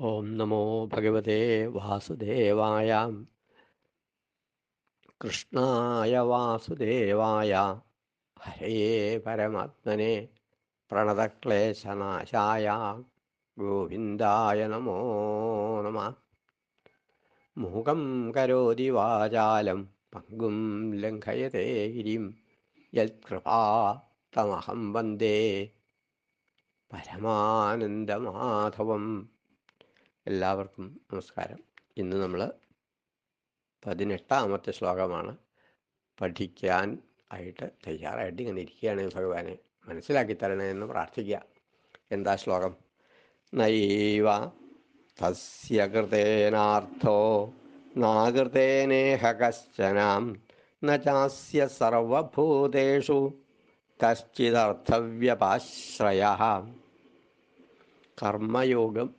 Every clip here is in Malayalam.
ഓം നമോ ഭഗവതേ വാസുദേവായ. കൃഷ്ണായ വാസുദേവായ. ഹരേ പരമാത്മനെ പ്രണതക്ലേശനാശായ. ഗോവിന്ദായ നമോ നമ. മൂകം കരോതി വാചാലം പങ്കും ലംഘയത്തെ ഗിരിം. യത്കൃപാ തമഹം വന്ദേ. പരമാനന്ദമാധവം. എല്ലാവർക്കും നമസ്കാരം. ഇന്ന് നമ്മൾ പതിനെട്ടാമത്തെ ശ്ലോകമാണ് പഠിക്കാൻ ആയിട്ട് തയ്യാറായിട്ട് ഇങ്ങനെ ഇരിക്കുകയാണ് ഭഗവാനെ. മനസ്സിലാക്കി തരണേ എന്ന് പ്രാർത്ഥിക്കുക. എന്താ ശ്ലോകം? നൈവ തസ്യ കൃതേനാർത്ഥോ നാകൃതേനേഹ കശ്ചനാം ന ചാസ്യ സർവഭൂതേഷു കശ്ചിദർത്ഥവ്യപാശ്രയ. കർമ്മയോഗം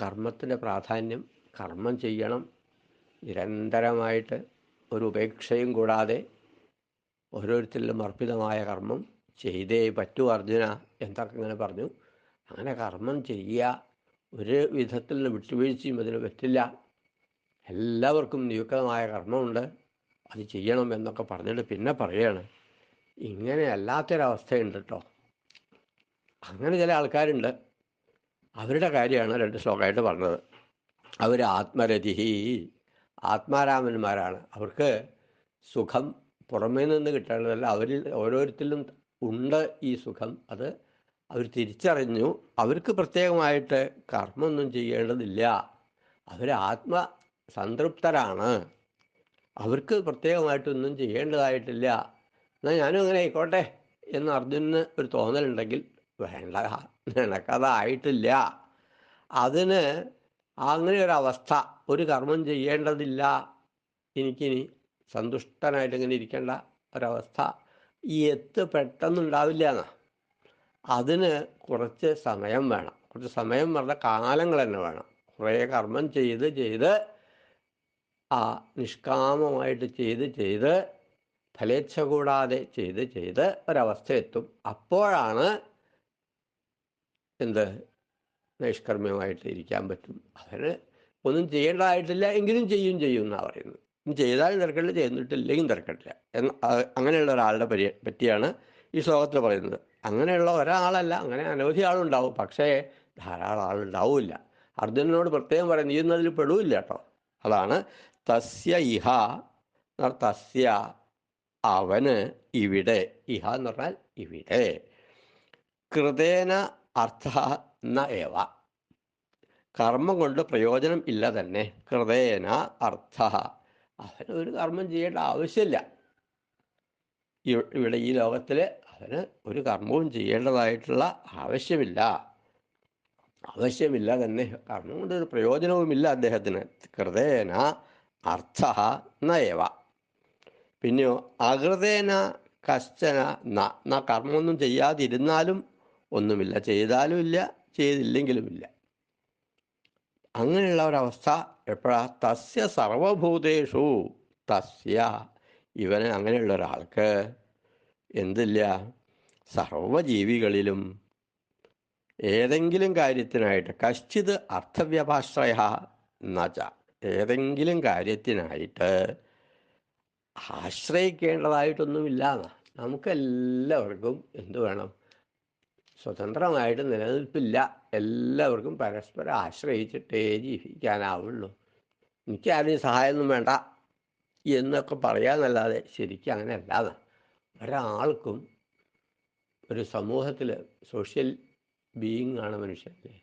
കർമ്മത്തിന്റെ പ്രാധാന്യം കർമ്മം ചെയ്യണം. നിരന്തരമായിട്ട് ഒരു ഉപേക്ഷയും കൂടാതെ ഓരോരുത്തരിലും അർപ്പിതമായ കർമ്മം ചെയ്തേ പറ്റൂ അർജുന എന്തൊക്കെ ഇങ്ങനെ പറഞ്ഞു. അങ്ങനെ കർമ്മം ചെയ്യുക ഒരു വിധത്തിൽ വിട്ടുവീഴ്ചയും അതിന് പറ്റില്ല. എല്ലാവർക്കും നിയുക്തമായ കർമ്മമുണ്ട് അത് ചെയ്യണം എന്നൊക്കെ പറഞ്ഞിട്ട് പിന്നെ പറയുകയാണ് ഇങ്ങനെ അല്ലാത്തൊരവസ്ഥയുണ്ട് കേട്ടോ അങ്ങനെ ചില ആൾക്കാരുണ്ട്. അവരുടെ കാര്യമാണ് രണ്ട് ശ്ലോകമായിട്ട് പറഞ്ഞത്. അവർ ആത്മരഥി ആത്മാരാമന്മാരാണ്. അവർക്ക് സുഖം പുറമേ നിന്ന് കിട്ടേണ്ടതല്ല അവരിൽ ഓരോരുത്തരിലും ഉണ്ട് ഈ സുഖം. അത് അവർ തിരിച്ചറിഞ്ഞു. അവർക്ക് പ്രത്യേകമായിട്ട് കർമ്മമൊന്നും ചെയ്യേണ്ടതില്ല. അവർ ആത്മ സംതൃപ്തരാണ് അവർക്ക് പ്രത്യേകമായിട്ടൊന്നും ചെയ്യേണ്ടതായിട്ടില്ല. എന്നാൽ ഞാനും അങ്ങനെ ആയിക്കോട്ടെ എന്ന് അർജുനന് ഒരു തോന്നലുണ്ടെങ്കിൽ വേണ്ട. നിനക്കതായിട്ടില്ല. അതിന് അങ്ങനെ അവസ്ഥ ഒരു കർമ്മം ചെയ്യേണ്ടതില്ല. എനിക്കിനി സന്തുഷ്ടനായിട്ട് ഇങ്ങനെ ഇരിക്കേണ്ട ഒരവസ്ഥ ഈ എത്ത് പെട്ടെന്നുണ്ടാവില്ല എന്നാ അതിന് കുറച്ച് സമയം വേണം. കുറച്ച് സമയം പറഞ്ഞ കാലങ്ങൾ തന്നെ വേണം. കുറേ കർമ്മം ചെയ്ത് ചെയ്ത് ആ നിഷ്കാമമായിട്ട് ചെയ്ത് ചെയ്ത് ഫലേച്ഛ കൂടാതെ ചെയ്ത് ചെയ്ത് ഒരവസ്ഥ എത്തും അപ്പോഴാണ് എന്ത് നൈഷ്കർമ്മ്യമായിട്ട് ഇരിക്കാൻ പറ്റും. അതിന് ഒന്നും ചെയ്യേണ്ടതായിട്ടില്ല എങ്കിലും ചെയ്യും ചെയ്യും എന്നാണ് പറയുന്നത്. ചെയ്താൽ തിരക്കില്ല ചെയ്തിട്ടില്ലെങ്കിൽ തിരക്കില്ല. എന്ന് അങ്ങനെയുള്ള ഒരാളുടെ പരി പറ്റിയാണ് ഈ ശ്ലോകത്തിൽ പറയുന്നത്. അങ്ങനെയുള്ള ഒരാളല്ല അങ്ങനെ അനവധി ആളുണ്ടാവും. പക്ഷേ ധാരാളം ആളുണ്ടാവില്ല. അർജുനനോട് പ്രത്യേകം പറയുന്നത് നീ അതിൽ പെടൂല്ല കേട്ടോ അതാണ് തസ്യ ഇഹ തസ്യ അവന് ഇവിടെ ഇഹ എന്ന് പറഞ്ഞാൽ ഇവിടെ. കൃതേന അർത്ഥ ന ഏവ. കർമ്മം കൊണ്ട് പ്രയോജനം ഇല്ല തന്നെ. കൃതേന അർത്ഥ. അവന് ഒരു കർമ്മം ചെയ്യേണ്ട ആവശ്യമില്ല. ഇവിടെ ഈ ലോകത്തിൽ അവന് ഒരു കർമ്മവും ചെയ്യേണ്ടതായിട്ടുള്ള ആവശ്യമില്ല. ആവശ്യമില്ല തന്നെ. കർമ്മം കൊണ്ട് ഒരു പ്രയോജനവുമില്ല അദ്ദേഹത്തിന്. കൃതേന അർത്ഥ നയവ പിന്നെയോ അകൃതേന കശ്ചന ന കർമ്മമൊന്നും ചെയ്യാതിരുന്നാലും ഒന്നുമില്ല. ചെയ്താലും ഇല്ല ചെയ്തില്ലെങ്കിലും ഇല്ല അങ്ങനെയുള്ള ഒരവസ്ഥ എപ്പോഴാ? തസ്യ സർവഭൂതേഷു. തസ്യ. ഇവന് അങ്ങനെയുള്ള ഒരാൾക്ക് എന്തില്ല? സർവജീവികളിലും ഏതെങ്കിലും കാര്യത്തിനായിട്ട് കശ്ചിത് അർത്ഥവ്യപാശ്രയ എന്നച്ച ഏതെങ്കിലും കാര്യത്തിനായിട്ട് ആശ്രയിക്കേണ്ടതായിട്ടൊന്നുമില്ല നമുക്കെല്ലാവർക്കും എന്തു വേണം? സ്വതന്ത്രമായിട്ട് നിലനിൽപ്പില്ല. എല്ലാവർക്കും പരസ്പരം ആശ്രയിച്ചിട്ടേ ജീവിക്കാനാവുള്ളൂ. എനിക്കാരും സഹായമൊന്നും വേണ്ട എന്നൊക്കെ പറയാന്നല്ലാതെ ശരിക്കും അങ്ങനെ അല്ലാതെ. ഒരാൾക്കും ഒരു സമൂഹത്തിൽ സോഷ്യൽ ബീയിങ് ആണ് മനുഷ്യന്റെ.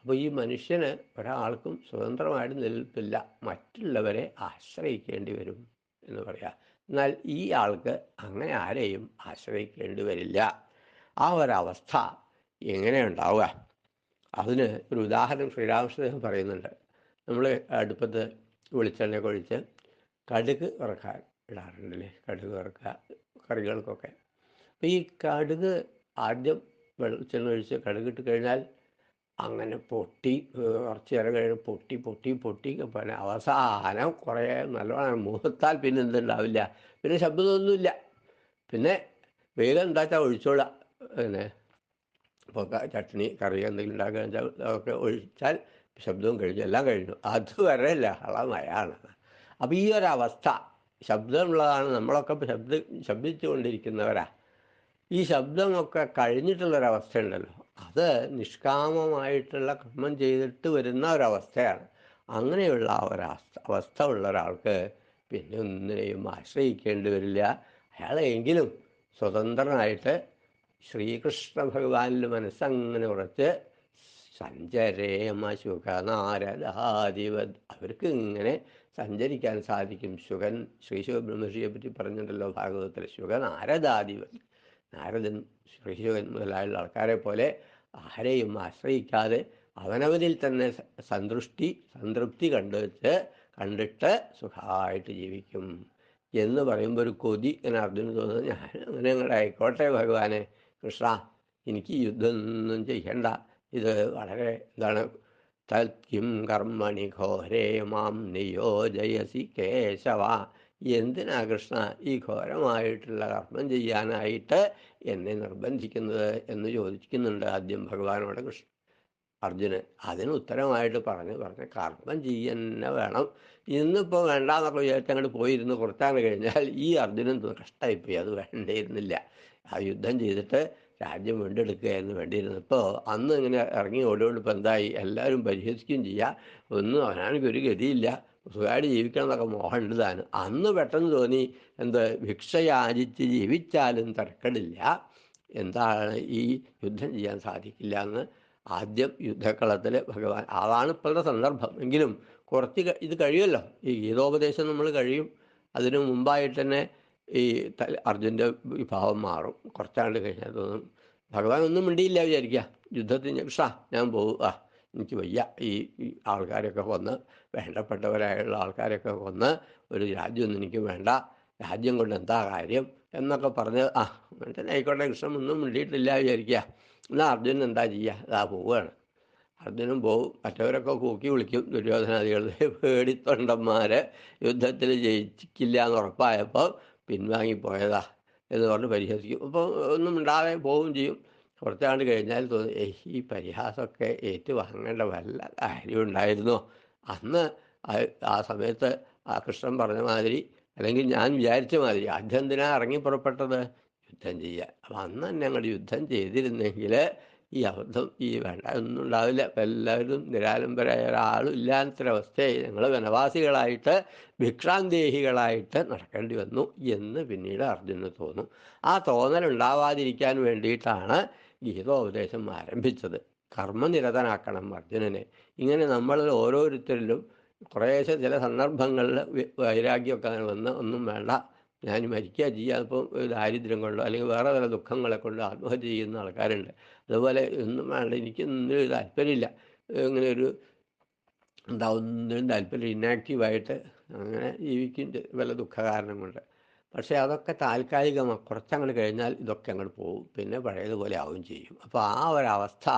അപ്പോൾ ഈ മനുഷ്യന് ഒരാൾക്കും സ്വതന്ത്രമായിട്ട് നിലനിൽപ്പില്ല. മറ്റുള്ളവരെ ആശ്രയിക്കേണ്ടി വരും എന്ന് പറയാം. എന്നാൽ ഈ ആൾക്ക് അങ്ങനെ ആരെയും ആശ്രയിക്കേണ്ടി വരില്ല. ആ ഒരവസ്ഥ എങ്ങനെ ഉണ്ടാവുക? അതിന് ഒരു ഉദാഹരണം ശ്രീരാമകൃഷ്ണദേവൻ പറയുന്നുണ്ട്. നമ്മൾ അടുപ്പത്ത് വെളിച്ചെണ്ണ കൊഴിച്ച് കടുക് വറക്കാൻ ഇടാറുണ്ടല്ലേ? കടുക് വറക്കുക കറികൾക്കൊക്കെ. അപ്പോൾ ഈ കടുക് ആദ്യം വെളിച്ചെണ്ണ ഒഴിച്ച് കടുകിട്ട് കഴിഞ്ഞാൽ അങ്ങനെ പൊട്ടി കുറച്ച് നേരം കഴിഞ്ഞ് പൊട്ടി പൊട്ടി പൊട്ടി. പിന്നെ അവസാനം കുറേ നല്ലോണം മുഖത്താൽ പിന്നെ എന്തുണ്ടാവില്ല. പിന്നെ ശബ്ദമൊന്നുമില്ല. പിന്നെ വെച്ചാൽ ഒഴിച്ചോളാം പിന്നെ ഇപ്പോൾ ചട്നി കറി എന്തെങ്കിലും ഉണ്ടാക്കുക ഒക്കെ ഒഴിച്ചാൽ ശബ്ദവും കഴിഞ്ഞു എല്ലാം കഴിഞ്ഞു. അതുവരെ ലഹളമയാണ് അപ്പോൾ ഈ ഒരവസ്ഥ ശബ്ദമുള്ളതാണ്. നമ്മളൊക്കെ ശബ്ദ ശബ്ദിച്ചു കൊണ്ടിരിക്കുന്നവരാ ഈ ശബ്ദമൊക്കെ കഴിഞ്ഞിട്ടുള്ളൊരവസ്ഥ ഉണ്ടല്ലോ അത് നിഷ്കാമമായിട്ടുള്ള കർമ്മം ചെയ്തിട്ട് വരുന്ന ഒരവസ്ഥയാണ്. അങ്ങനെയുള്ള ഒരവസ്ഥ അവസ്ഥ ഉള്ള ഒരാൾക്ക് പിന്നെ ഒന്നിനെയും ആശ്രയിക്കേണ്ടി വരില്ല. അയാളെങ്കിലും സ്വതന്ത്രനായിട്ട് ശ്രീകൃഷ്ണ ഭഗവാനിൽ മനസ്സങ്ങനെ ഉറച്ച് സഞ്ചരേമ നാരദാദിവ അവർക്ക് ഇങ്ങനെ സഞ്ചരിക്കാൻ സാധിക്കും. ശുഖൻ ശ്രീ ശിവബ്രഹ്മർഷിയെ പറ്റി പറഞ്ഞിട്ടുണ്ടല്ലോ ഭാഗവതത്തിൽ ആരദാധിപൻ നാരദൻ ശ്രീശുഗൻ മുതലായുള്ള ആൾക്കാരെ പോലെ ആരെയും ആശ്രയിക്കാതെ അവനവനിൽ തന്നെ സന്തുഷ്ടി സംതൃപ്തി കണ്ടുവച്ച് കണ്ടിട്ട് സുഖമായിട്ട് ജീവിക്കും. എന്ന് പറയുമ്പോൾ ഒരു കൊതി ഇങ്ങനെ അർജുന തോന്നുന്നത് ഞാൻ അങ്ങനെ അങ്ങോട്ട് ആയിക്കോട്ടെ ഭഗവാനെ. കൃഷ്ണ എനിക്ക് യുദ്ധമൊന്നും ചെയ്യണ്ട. ഇത് വളരെ എന്താണ് തൽക്കിം കർമ്മണി ഘോരേ മാം നിയോജയസി കേശവ. എന്തിനാ കൃഷ്ണ ഈ ഘോരമായിട്ടുള്ള കർമ്മം ചെയ്യാനായിട്ട് എന്നെ നിർബന്ധിക്കുന്നത് എന്ന് ചോദിക്കുന്നുണ്ട് ആദ്യം ഭഗവാനോട് കൃഷ്ണ അർജുനൻ അതിന് ഉത്തരമായിട്ട് പറഞ്ഞു പറഞ്ഞ് കർമ്മം ചെയ്യന്നെ വേണം. ഇന്നിപ്പോൾ വേണ്ടാന്നൊക്കെ വിചാരിച്ച് അങ്ങോട്ട് പോയിരുന്ന്. കുറച്ചാണ് കഴിഞ്ഞാൽ ഈ അർജുനൻ കഷ്ടമായിപ്പോയി അത് വേണ്ടിയിരുന്നില്ല ആ യുദ്ധം ചെയ്തിട്ട് രാജ്യം വീണ്ടെടുക്കുകയായിരുന്നു വേണ്ടിയിരുന്നപ്പോൾ അന്ന് ഇങ്ങനെ ഇറങ്ങി ഓടിയോണ്ട് ഇപ്പം എന്തായി? എല്ലാവരും പരിഹസിക്കുകയും ചെയ്യുക ഒന്നും അവനാണെങ്കിൽ ഒരു ഗതിയില്ല. സുഖമായിട്ട് ജീവിക്കണം എന്നൊക്കെ മോഹമുണ്ട് അന്ന് പെട്ടെന്ന് തോന്നി എന്താ? ഭിക്ഷയാചിച്ച് ജീവിച്ചാലും തിരക്കടില്ല. എന്താണ് ഈ യുദ്ധം ചെയ്യാൻ സാധിക്കില്ല എന്ന് ആദ്യം യുദ്ധക്കളത്തിൽ ഭഗവാൻ അതാണ് ഇപ്പോഴത്തെ സന്ദർഭം. എങ്കിലും കുറച്ച് ഇത് കഴിയുമല്ലോ? ഈ ഗീതോപദേശം നമ്മൾ കഴിയും. അതിനു മുമ്പായിട്ട് തന്നെ ഈ അർജുന്റെ വിഭാവം മാറും. കുറച്ചാണ്ട് കഴിഞ്ഞാൽ തോന്നും. ഭഗവാൻ ഒന്നും മിണ്ടിയില്ല വിചാരിക്കുക യുദ്ധത്തിന് ഷാ ഞാൻ പോവുക എനിക്ക് വയ്യ. ഈ ആൾക്കാരൊക്കെ കൊന്ന് വേണ്ടപ്പെട്ടവരായുള്ള ആൾക്കാരൊക്കെ കൊന്ന് ഒരു രാജ്യമൊന്നും എനിക്ക് വേണ്ട. രാജ്യം കൊണ്ട് എന്താ കാര്യം എന്നൊക്കെ പറഞ്ഞ് ആ തന്നെ ആയിക്കോട്ടെ കൃഷ്ണൻ ഒന്നും മിണ്ടിയിട്ടില്ല വിചാരിക്കുക എന്നാൽ അർജുനൻ എന്താ ചെയ്യുക അതാ പോവുകയാണ് അർജുനും പോവും. മറ്റവരൊക്കെ കൂക്കി വിളിക്കും. ദുര്യോധനാദികളുടെ പേടിത്തൊണ്ടന്മാർ യുദ്ധത്തിൽ ജയിച്ചില്ല എന്ന് ഉറപ്പായപ്പോൾ പിൻവാങ്ങിപ്പോയതാ എന്ന് പറഞ്ഞ് പരിഹസിക്കും. അപ്പോൾ ഒന്നും ഉണ്ടാതെ പോവുകയും ചെയ്യും. കുറച്ചാണ്ട് കഴിഞ്ഞാൽ തോന്നി ഏഹ് ഈ പരിഹാസമൊക്കെ ഏറ്റുവാങ്ങേണ്ട വല്ല കാര്യം ഉണ്ടായിരുന്നോ? അന്ന് ആ- സമയത്ത് ആ കൃഷ്ണൻ പറഞ്ഞ മാതിരി അല്ലെങ്കിൽ ഞാൻ വിചാരിച്ച മാതിരി ആദ്യം എന്തിനാ ഇറങ്ങി പുറപ്പെട്ടത്? യുദ്ധം ചെയ്യാൻ. അപ്പം അന്ന് തന്നെ ഞങ്ങൾ യുദ്ധം ചെയ്തിരുന്നെങ്കിൽ ഈ അബദ്ധം ഈ വേണ്ട ഒന്നും ഉണ്ടാവില്ല. എല്ലാവരും നിരാലംബരായ ഒരാളും ഇല്ലാത്തൊരവസ്ഥയായി ഞങ്ങൾ വനവാസികളായിട്ട് ഭിക്ഷാന്തേഹികളായിട്ട് നടക്കേണ്ടി വന്നു എന്ന് പിന്നീട് അർജുന് തോന്നും. ആ തോന്നൽ ഉണ്ടാവാതിരിക്കാൻ വേണ്ടിയിട്ടാണ് ഗീതോപദേശം ആരംഭിച്ചത്. കർമ്മനിരതനാക്കണം അർജുനനെ. ഇങ്ങനെ നമ്മൾ ഓരോരുത്തരിലും കുറേശ്ശെ ചില സന്ദർഭങ്ങളിൽ വൈരാഗ്യമൊക്കെ വന്ന് ഒന്നും വേണ്ട. ഞാൻ മരിക്കുക ചെയ്യുക ഇപ്പം ദാരിദ്ര്യം കൊണ്ടോ അല്ലെങ്കിൽ വേറെ പല ദുഃഖങ്ങളെ കൊണ്ടോ ആത്മഹത്യ ചെയ്യുന്ന ആൾക്കാരുണ്ട്. അതുപോലെ ഒന്നും വേണ്ട എനിക്ക് ഒന്നിനും താല്പര്യമില്ല. ഇങ്ങനെ ഒരു എന്താ ഒന്നിനും താല്പര്യം ഇന്നാക്റ്റീവായിട്ട് അങ്ങനെ ജീവിക്കുന്നുണ്ട്. പല വല്ല ദുഃഖ കാരണം കൊണ്ട്. പക്ഷേ അതൊക്കെ താൽക്കാലികമാണ് കുറച്ചങ്ങോട്ട് കഴിഞ്ഞാൽ ഇതൊക്കെ അങ്ങോട്ട് പോകും. പിന്നെ പഴയതുപോലെ ആവുകയും ചെയ്യും. അപ്പോൾ ആ ഒരവസ്ഥ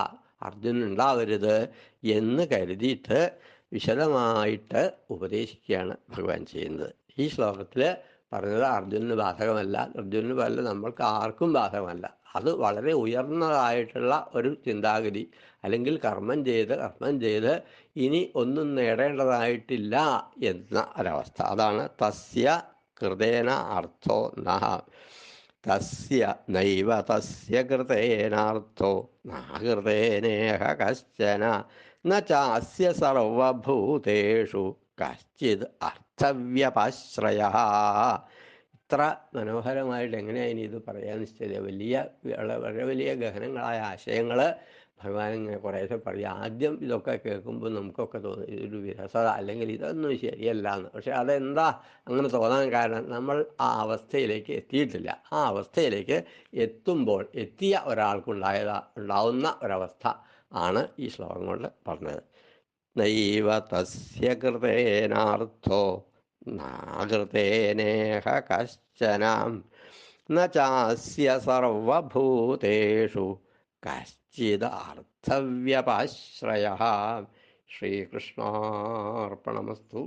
അർജുനൻ ഉണ്ടാവരുത് എന്ന് കരുതിയിട്ട് വിശദമായിട്ട് ഉപദേശിക്കുകയാണ് ഭഗവാൻ ചെയ്യുന്നത്. ഈ ശ്ലോകത്തിൽ പറഞ്ഞത് അർജുനന് ബാധകമല്ല. അർജുനന് പോലെ നമ്മൾക്ക് ആർക്കും ബാധകമല്ല. അത് വളരെ ഉയർന്നതായിട്ടുള്ള ഒരു ചിന്താഗതി. അല്ലെങ്കിൽ കർമ്മം ചെയ്ത് കർമ്മം ചെയ്ത് ഇനി ഒന്നും നേടേണ്ടതായിട്ടില്ല എന്ന ഒരവസ്ഥ. അതാണ് തസ്യ കൃതേന അർത്ഥോ നഹ തസ്യ നൈവ തസ്യ കൃതേനാർത്ഥോ നാകൃതേനേഹ കശ്ചന. ചാസ്യ സർവഭൂതേഷു കശ്ചിത് അർത്ഥവ്യപാശ്രയ ഇത്ര മനോഹരമായിട്ട് എങ്ങനെയാണ് ഇത് പറയാൻ വെച്ചാൽ വലിയ വളരെ വലിയ ഗഹനങ്ങളായ ആശയങ്ങൾ ഭഗവാൻ ഇങ്ങനെ കുറേശ്ശെ പറയും. ആദ്യം ഇതൊക്കെ കേൾക്കുമ്പോൾ നമുക്കൊക്കെ തോന്നും ഇതൊരു വിരസത അല്ലെങ്കിൽ ഇതൊന്നും ശരിയല്ല എന്ന് പക്ഷേ അതെന്താ അങ്ങനെ തോന്നാൻ കാരണം നമ്മൾ ആ അവസ്ഥയിലേക്ക് എത്തിയിട്ടില്ല. ആ അവസ്ഥയിലേക്ക് എത്തുമ്പോൾ എത്തിയ ഒരാൾക്കുണ്ടായതാ ഉണ്ടാവുന്ന ഒരവസ്ഥ ആണ് ഈ ശ്ലോകം കൊണ്ട് പറഞ്ഞത്. നൈവ തസ്യ കൃതേനാർത്ഥോ നാകൃതേനേഹ കശ്ചനാം ന ചാസ്യ സർവഭൂതേഷു കശ്ചിത് അർത്ഥവ്യപാശ്രയ ശ്രീകൃഷ്ണാർപ്പണമസ്തു